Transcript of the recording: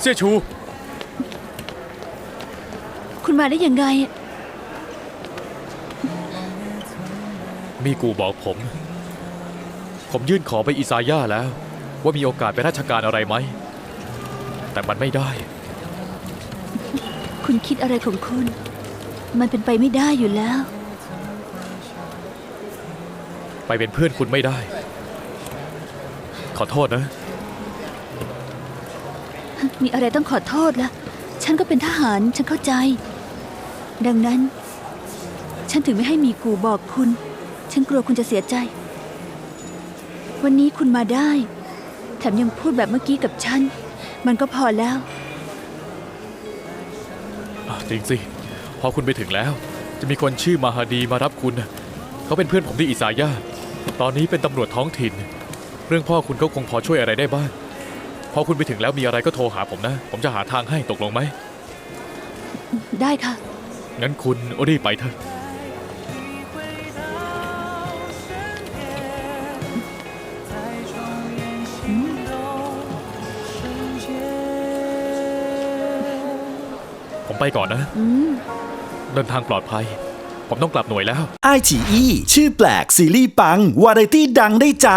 เสี่ยชู คุณมาได้ยังไง มีกูบอกผม ผมยื่นขอไปอิซาย่าแล้ว ว่ามีโอกาสไปราชการอะไรไหม แต่มันไม่ได้ คุณคิดอะไรของคุณ มันเป็นไปไม่ได้อยู่แล้ว ไปเป็นเพื่อนคุณไม่ได้ ขอโทษนะ มีอะไรต้องขอโทษละฉันก็เป็นทหารฉันเข้าใจ ดังนั้น ฉันถึงไม่ให้มีกูบอกคุณ ฉันกลัวคุณจะเสียใจ วันนี้คุณมาได้ แถมยังพูดแบบเมื่อกี้กับฉัน มันก็พอแล้ว อะจริงสิ พอคุณไปถึงแล้ว จะมีคนชื่อมาฮาดีมารับคุณน่ะเขาเป็นเพื่อนผมที่อิซาย่าตอนนี้เป็นตำรวจท้องถิ่น เรื่องพ่อคุณก็คงพอช่วยอะไรได้บ้าง พอคุณไปถึงแล้วมีอะไรก็โทรหาผมนะ ผมจะหาทางให้ตกลงไหม ได้ค่ะ งั้นคุณรีบไปเถอะ ผมไปก่อนนะ อืม เดินทางปลอดภัย ผมต้องกลับหน่วยแล้ว ไอฉีอีชื่อแปลกซีรีส์ปัง วาไรตี้ดังได้ใจ